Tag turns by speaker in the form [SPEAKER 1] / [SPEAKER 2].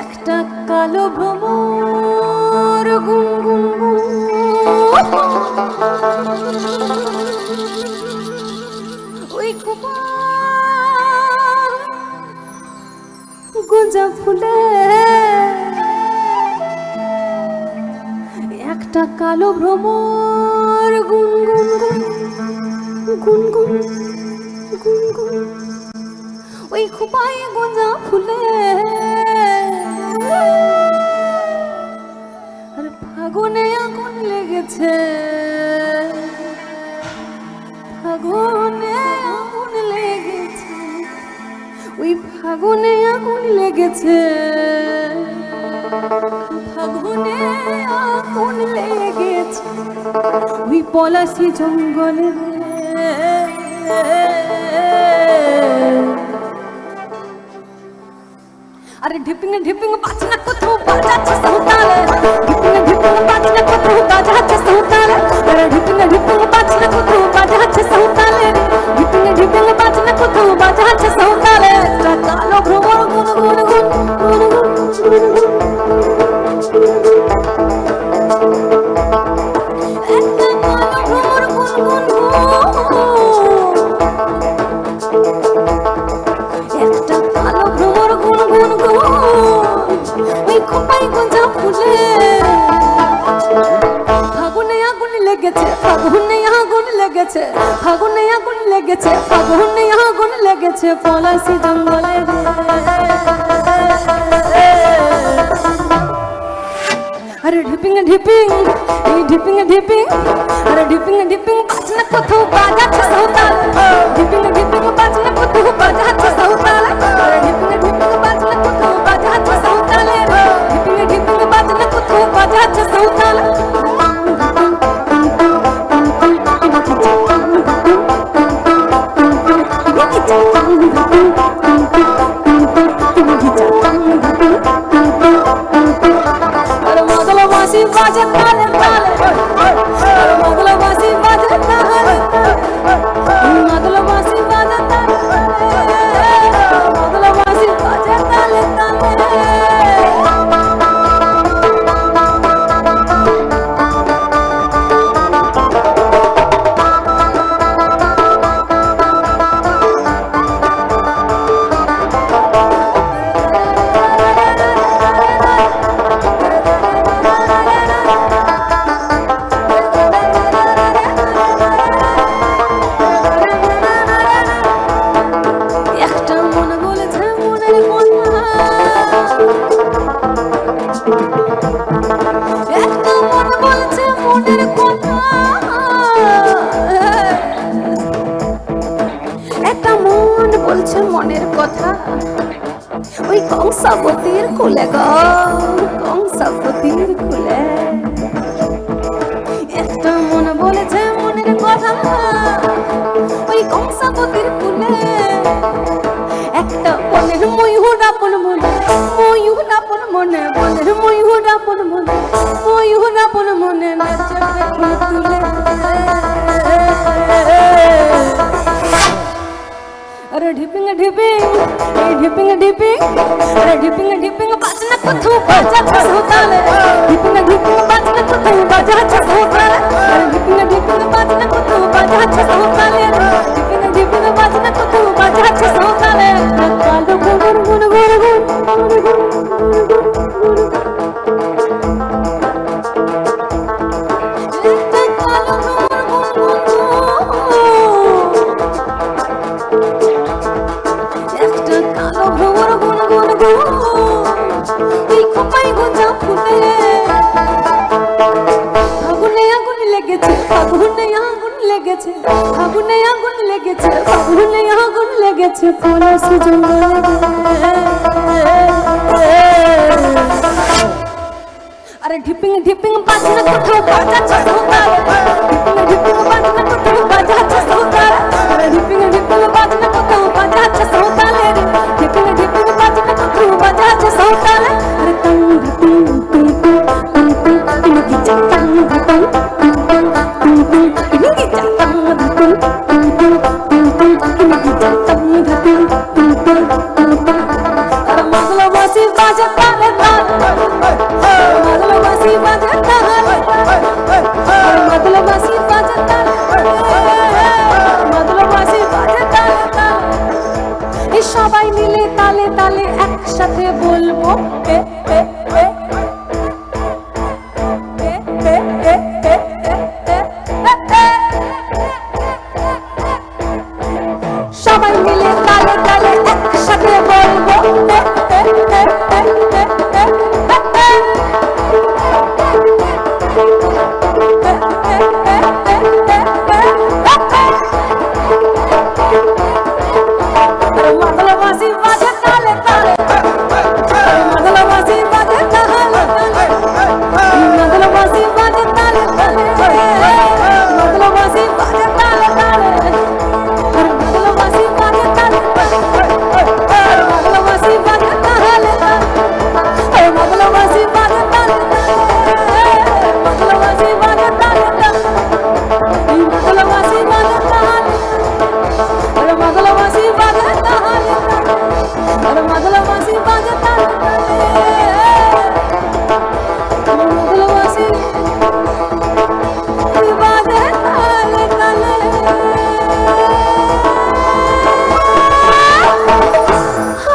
[SPEAKER 1] একটা কালো ভ্রমর গুম গুম ওই গোজা ফুলে একটা কালো ভ্রমর গুন গুন গুন গুন গুন গুন গুন ওই খোপায় গোজা ফুলে। আর ফাগুনে আগুন লেগেছে। ফাগুনে আগুন লেগেছে। ফাগুনে আগুন লেগেছে। ওই পলাশি জঙ্গলে। আরে ঢিপিং ঢিপিং বাজনা কোথাও। লেগেছে ফাগুনে আগুন লেগেছে ফাগুনে আগুন লেগেছে পলাশি জঙ্গলে। আরে ঢিপিং ঢিপিং, এই ঢিপিং ঢিপিং, আরে ঢিপিং ঢিপিং, বাজনা কোথাও বাজাচ্ছে সাঁওতাল ঢিপিং ঢিপিং, বাজনা কোথাও বাজাচ্ছে মনের কথা। ওই কংসাবতীর কুলে গো, কংসাবতীর কুলে। একটা মন বলেছে মনের কথা, ওই কংসাবতীর কুলে। একটা মনের ময়ূর আপন মনে, ময়ূর আপন মনে, মনের ময়ূর আপন মনে, ময়ূর এই ঢিপিং ঢিপিং আরে ঢিপিং ঢিপিং বাজনা কোথাও বাজাচ্ছে সৌতালে ঢিপিং ঢিপিং লেগেছে পলাশি জঙ্গলে আরে ঢিপিং ঢিপিং বাজনা কোথাও বাজা সৌতাল ঢিপিং ঢিপিং বাজনা কোথাও বাজা সৌতাল আরে ঢিপিং ঢিপিং বাজনা কোথাও বাজা সৌতাল ঢিপিং ঢিপিং বাজনা কোথাও বাজা সৌতাল okay